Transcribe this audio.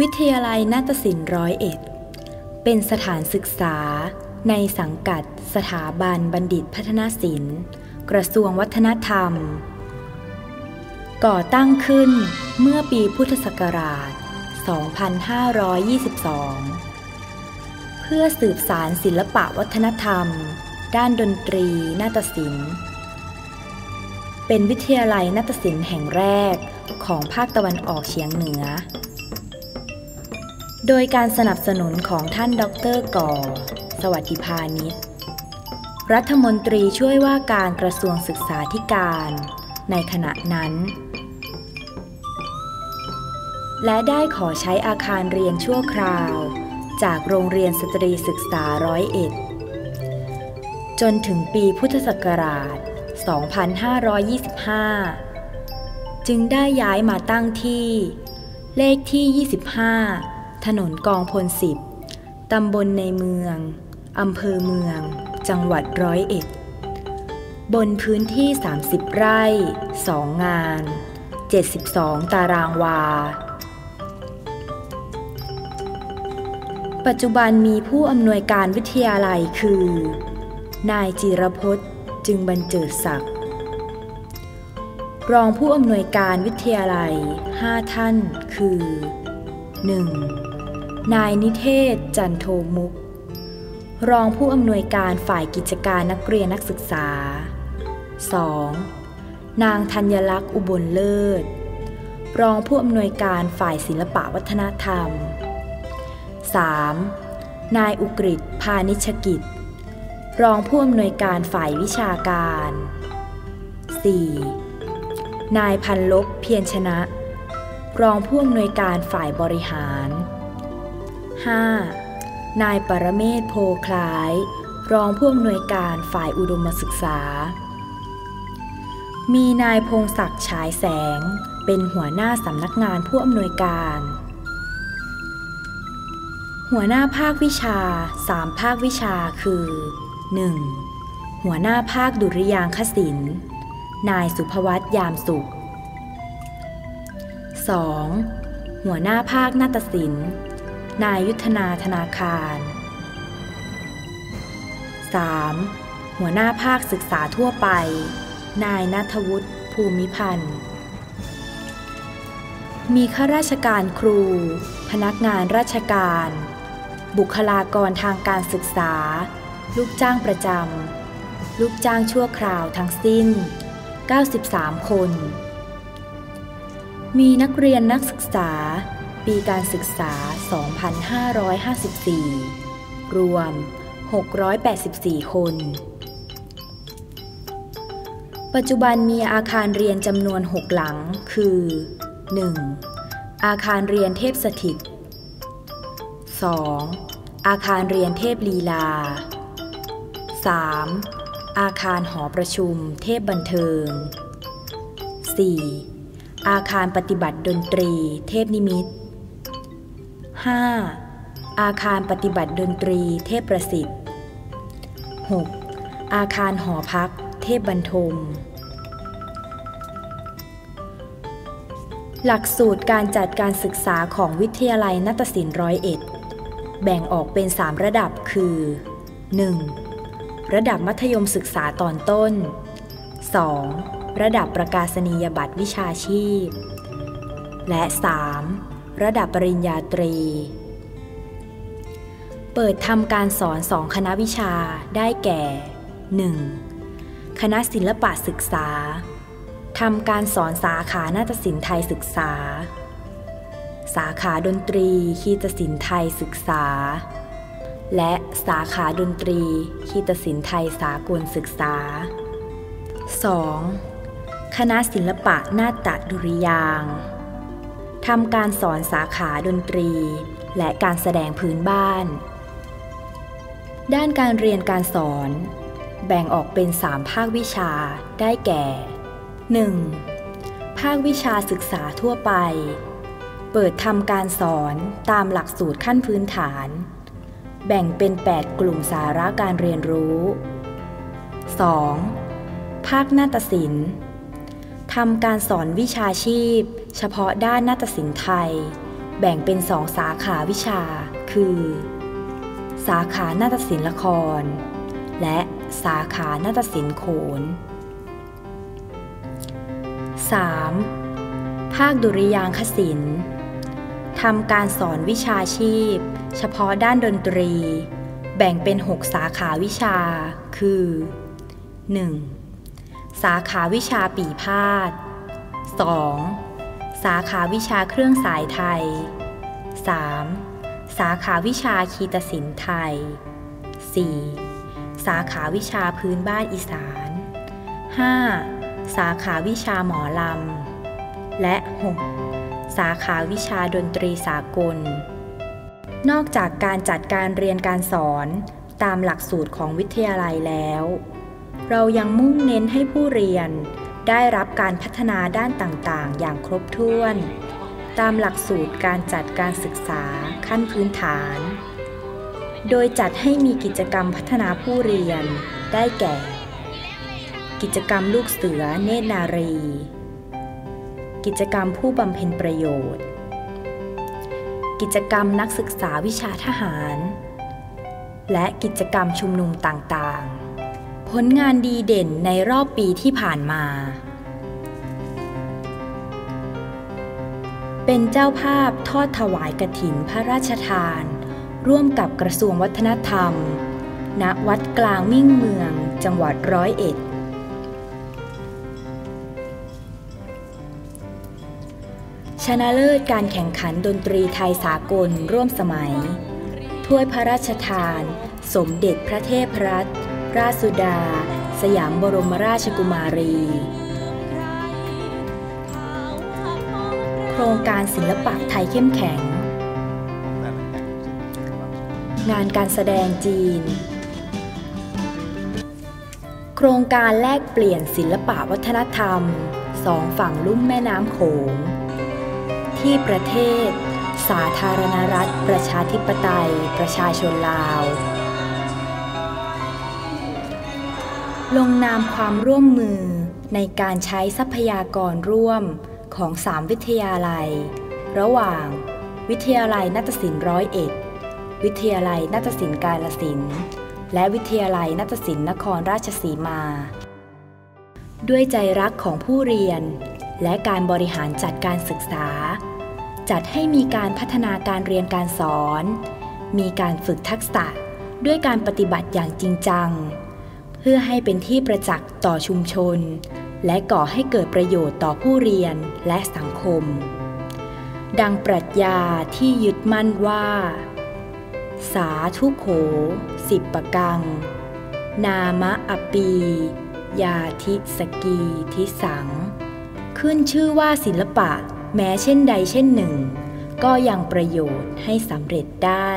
วิทยาลัยนาฏศิลป์ร้อยเอ็ด เป็นสถานศึกษา ในสังกัดสถาบันบัณฑิตพัฒนศิลป์ กระทรวงวัฒนธรรม ก่อตั้งขึ้นเมื่อปีพุทธศักราช 2522 เพื่อสืบสารศิลปะวัฒนธรรม ด้านดนตรี นาฏศิลป์ เป็นวิทยาลัยนาฏศิลป์แห่งแรกของภาคตะวันออกเฉียงเหนือ โดยการสนับสนุนของท่านดรก่อ สวัสดิพานิชรัฐมนตรีช่วยว่าการกระทรวงศึกษาธิการ ในขณะนั้น และได้ขอใช้อาคารเรียนชั่วคราว จากโรงเรียนสตรีศึกษาร้อยเอ็ดจนถึงปีพุทธศักราช 2525 จึงได้ย้ายมาตั้งที่ เลขที่ 25 ถนนกองพลสิบตำบลในเมือง อำเภอเมือง จังหวัดร้อยเอ็ด บนพื้นที่ 30 ไร่ 2 งาน 72 ตารางวา ปัจจุบันมีผู้อำนวยการวิทยาลัยคือ นายจิรพจน์จึงบรรเจิดศักดิ์รองผู้อำนวยการวิทยาลัย 5 ท่านคือ 1. นายนิเทศ จันโทมุก รองผู้อำนวยการฝ่ายกิจการนักเรียนนักศึกษา 2. นางธัญลักษณ์อุบลเลิศ รองผู้อำนวยการฝ่ายศิลปะวัฒนธรรม 3. นายอุกฤษพานิชกิจ รองผู้อำนวยการฝ่ายวิชาการ 4. นายพันลบเพียรชนะ รองผู้อำนวยการฝ่ายบริหาร 5. นายปรเมศโพคล้าย รองผู้อำนวยการฝ่ายอุดมศึกษา มีนายพงศักดิ์ฉายแสง เป็นหัวหน้าสำนักงานผู้อำนวยการ หัวหน้าภาควิชา 3 ภาควิชาคือ 1. หัวหน้าภาคดุริยางคศิลป์นายสุภวัตยามสุข 2. หัวหน้าภาคนาฏศิลป์ นายยุทธนาธนาคาร 3. หัวหน้าภาคศึกษาทั่วไป นายนัทวุฒิภูมิพันธ์ มีข้าราชการครู พนักงานราชการ บุคลากรทางการศึกษา ลูกจ้างประจำ ลูกจ้างชั่วคราวทั้งสิ้น 93 คน มีนักเรียนนักศึกษา ปีการศึกษา 2554 รวม 684 คน ปัจจุบันมีอาคารเรียนจำนวน 6 หลัง คือ 1. อาคารเรียนเทพสถิต 2. อาคารเรียนเทพลีลา 3. อาคารหอประชุมเทพบันเทิง 4. อาคารปฏิบัติดนตรีเทพนิมิต 5. อาคารปฏิบัติดนตรีเทพประสิทธิ์ 6. อาคารหอพัก เทพบรรทม หลักสูตรการจัดการศึกษาของวิทยาลัยนาฏศิลป์ร้อยเอ็ดแบ่งออกเป็น 3 ระดับคือ 1. ระดับมัธยมศึกษาตอนต้น 2. ระดับประกาศนียบัตรวิชาชีพ และ 3. ระดับปริญญาตรี เปิดทำการสอนสองคณะวิชาได้แก่ 1. คณะศิลปะศึกษาทำการสอนสาขานาฏศิลป์ไทยศึกษา สาขาดนตรีคีตศิลป์ไทยศึกษา และสาขาดนตรีคีตศิลป์ไทยสากลศึกษา 2. คณะศิลปะนาฏดุริยางค์ ทำการสอนสาขาดนตรี และการแสดงพื้นบ้าน ด้านการเรียนการสอน แบ่งออกเป็น 3 ภาควิชาได้แก่ 1. ภาควิชาศึกษาทั่วไป เปิดทำการสอนตามหลักสูตรขั้นพื้นฐาน แบ่งเป็น 8 กลุ่มสาระการเรียนรู้ 2. ภาคนาฏศิลป์ทำการสอนวิชาชีพ เฉพาะด้านนาฏศิลป์ไทย แบ่งเป็นสองสาขาวิชา คือ สาขานาฏศิลป์ละคร และสาขานาฏศิลป์โขน 3. ภาคดุริยางคศิลป์ทำการสอนวิชาชีพ เฉพาะด้านดนตรี แบ่งเป็น 6 สาขาวิชา คือ 1. สาขาวิชาปีพาด 2. สาขาวิชาเครื่องสายไทย 3. สาขาวิชาคีตศิลป์ไทย 4. สาขาวิชาพื้นบ้านอีสาน 5. สาขาวิชาหมอลำ และ 6. สาขาวิชาดนตรีสากล นอกจากการจัดการเรียนการสอนตามหลักสูตรของวิทยาลัยแล้ว เรายังมุ่งเน้นให้ผู้เรียน ได้รับการพัฒนาด้านต่างๆ อย่างครบถ้วน ตามหลักสูตรการจัดการศึกษาขั้นพื้นฐาน โดยจัดให้มีกิจกรรมพัฒนาผู้เรียน ได้แก่ กิจกรรมลูกเสือเนตรนารี กิจกรรมผู้บำเพ็ญประโยชน์ กิจกรรมนักศึกษาวิชาทหาร และกิจกรรมชุมนุมต่างๆ ผลงานดีเด่นในรอบปีที่ผ่านมา เป็นเจ้าภาพทอดถวายกฐินพระราชทาน ร่วมกับกระทรวงวัฒนธรรม ณ วัดกลางมิ่งเมือง จังหวัดร้อยเอ็ด ชนะเลิศการแข่งขันดนตรีไทยสากลร่วมสมัย ถ้วยพระราชทาน สมเด็จพระเทพรัตน ราชสุดา สยามบรมราชกุมารี โครงการศิลปะไทยเข้มแข็ง งานการแสดงจีน โครงการแลกเปลี่ยนศิลปะวัฒนธรรมสองฝั่งลุ่มแม่น้ำโขง ที่ประเทศ สาธารณรัฐ ประชาธิปไตย ประชาชนลาว ลงนามความร่วมมือในการใช้ทรัพยากรร่วมของสามวิทยาลัย ระหว่าง วิทยาลัยนาฏศิลป์ร้อยเอ็ดวิทยาลัยนาฏศิลป์กาลสินธุ์และวิทยาลัยนาฏศิลป์นครราชสีมา ด้วยใจรักของผู้เรียน และการบริหารจัดการศึกษา จัดให้มีการพัฒนาการเรียนการสอน มีการฝึกทักษะด้วยการปฏิบัติอย่างจริงจัง เพื่อให้เป็นที่ประจักษ์ต่อชุมชน และก่อให้เกิดประโยชน์ต่อผู้เรียนและสังคม ดังปรัชญาที่ยึดมั่นว่า สาธุโข สิบประกัง นามะอปี ยาทิสกีทิสัง ขึ้นชื่อว่าศิลปะแม้เช่นใดเช่นหนึ่ง ก็ยังประโยชน์ให้สำเร็จได้